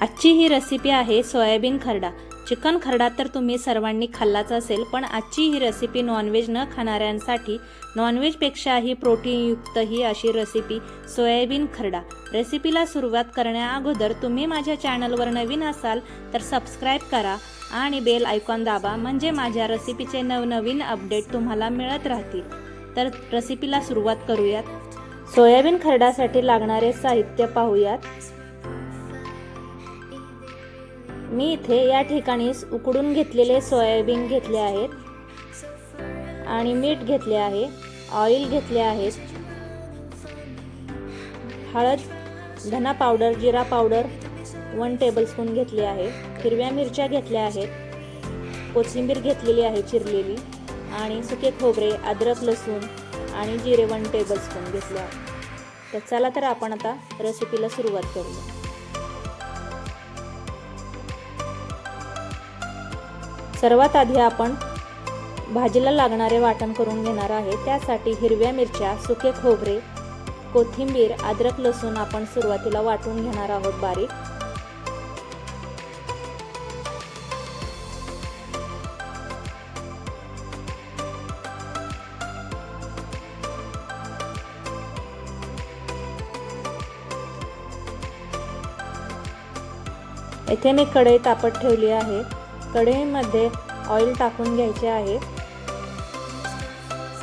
आजची ही रेसिपी आहे सोयाबीन खरडा. चिकन खरडा तर तुम्ही सर्वांनी खाल्लाच असेल पण आजची ही रेसिपी नॉनव्हेज न खाणाऱ्यांसाठी नॉनव्हेजपेक्षाही प्रोटीनयुक्त ही अशी रेसिपी सोयाबीन खरडा. रेसिपीला सुरुवात करण्याअगोदर तुम्ही माझ्या चॅनलवर नवीन असाल तर सबस्क्राईब करा आणि बेल आयकॉन दाबा म्हणजे माझ्या रेसिपीचे नवनवीन अपडेट तुम्हाला मिळत राहतील. तर रेसिपीला सुरुवात करूयात. सोयाबीन खरडासाठी लागणारे साहित्य पाहूयात. मी इथे या ठिकाणी उकडून घेतलेले सोयाबीन घेतले आहेत आणि मीठ घेतले आहे ऑइल घेतले आहेत हळद धना पावडर जिरा पावडर वन टेबलस्पून घेतली आहे हिरव्या मिरच्या घेतल्या आहेत कोथिंबीर घेतलेली आहे चिरलेली आणि सुके खोबरे अद्रक लसूण आणि जिरे वन टेबलस्पून घेतले आहे तर चला तर आपण आता रेसिपीला सुरुवात करूया. सर्वात आधी आपण भाजीला लागणारे वाटण करून घेणार आहे. त्यासाठी हिरव्या मिरच्या सुके खोबरे कोथिंबीर अद्रक लसूण आपण सुरुवातीला वाटून घेणार आहोत बारीक. येथे मी कढई तापत ठेवली आहे. कढईमध्ये ऑइल टाकून घ्यायचे आहे.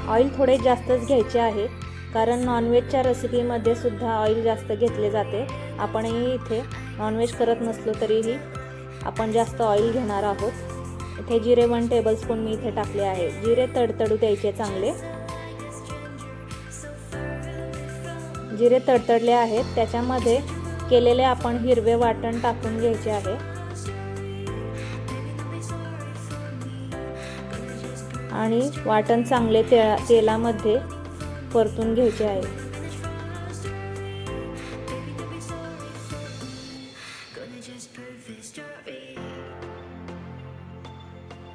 ऑइल थोडे जास्तच घ्यायचे आहे कारण नॉनव्हेजच्या रेसिपीमध्ये सुद्धा ऑइल जास्त घेतले जाते. आपणही इथे नॉनव्हेज करत नसलो तरीही आपण जास्त ऑइल घेणार आहोत. इथे जिरे वन टेबलस्पून मी इथे टाकले आहे. जिरे तडतडू द्यायचे चांगले. जिरे तडतडले आहेत त्याच्यामध्ये केलेले आपण हिरवे वाटण टाकून घ्यायचे आहे. आणि वाटण चांगले तेळा तेलामध्ये परतून घ्यायचे आहे.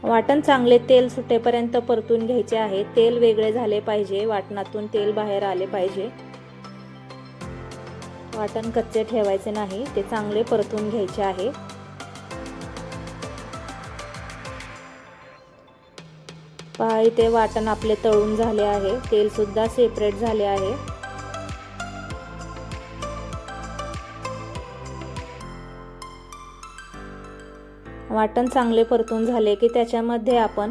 वाटण चांगले तेल सुटेपर्यंत परतून घ्यायचे आहे. तेल वेगळे झाले पाहिजे. वाटणातून तेल बाहेर आले पाहिजे. वाटण कच्चे ठेवायचे नाही. ते चांगले परतून घ्यायचे आहे. पहा इथे वाटण आपले तळून झाले आहे. तेल सुद्धा सेपरेट झाले आहे. वाटण चांगले परतून झाले की त्याच्यामध्ये आपण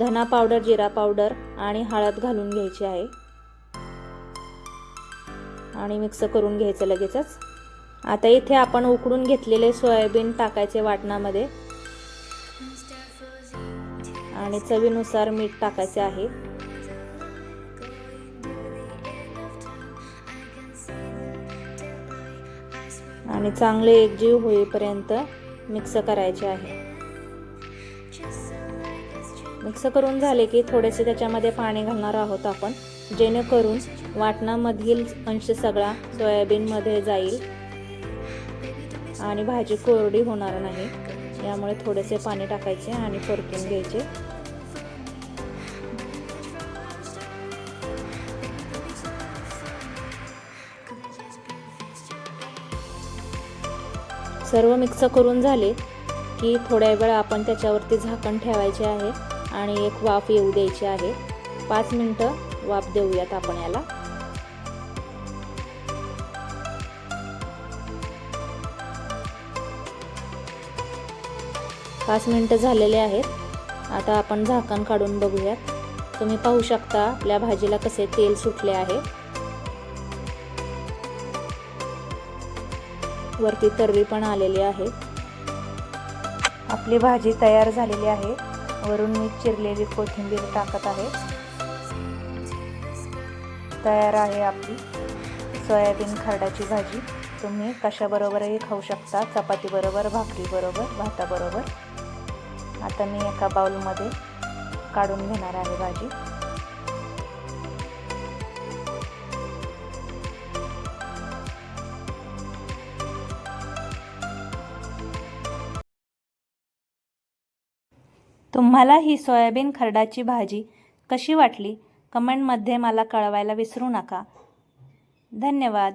धना पावडर जिरा पावडर आणि हळद घालून घ्यायची आहे. आणि मिक्स करून घ्यायचं लगेचच. आता इथे आपण उकडून घेतलेले सोयाबीन टाकायचे वाटणामध्ये. आणि चवीनुसार मीठ टाकायचे आहे. आणि चांगले एकजीव होईपर्यंत मिक्स करायचे आहे. मिक्स करून झाले की थोडेसे त्याच्यामध्ये पाणी घालणार आहोत आपण जेणेकरून वाटणामधील अंश सगळा सोयाबीनमध्ये जाईल आणि भाजी कोरडी होणार नाही. यामुळे थोडेसे पाणी टाकायचे आणि परतून घ्यायचे. सर्व मिक्स करून झाले की थोड्या वेळ आपण त्याच्यावरती झाकण ठेवायचे आहे आणि एक वाफ येऊ द्यायची आहे. पाच मिनटं वाफ देऊयात आपण याला. पाच मिनटं झालेले आहेत. आता आपण झाकण काढून बघूयात. तुम्ही पाहू शकता आपल्या भाजीला कसे तेल सुटले आहे. वरती तरवी पण आलेली आहे. आपली भाजी तयार झालेली आहे. वरून मी चिरलेली कोथिंबीर टाकत आहे. तयार आहे आपली सोयाबीन खरडाची भाजी. तुम्ही कशाबरोबरही खाऊ शकता. चपातीबरोबर भाकरीबरोबर भाताबरोबर. आता मी एका बाउलमध्ये काढून घेणार आहे भाजी. तुम्हाला ही सोयाबीन खरडाची भाजी कशी वाटली? कमेंटमध्ये मला कळवायला विसरू नका. धन्यवाद.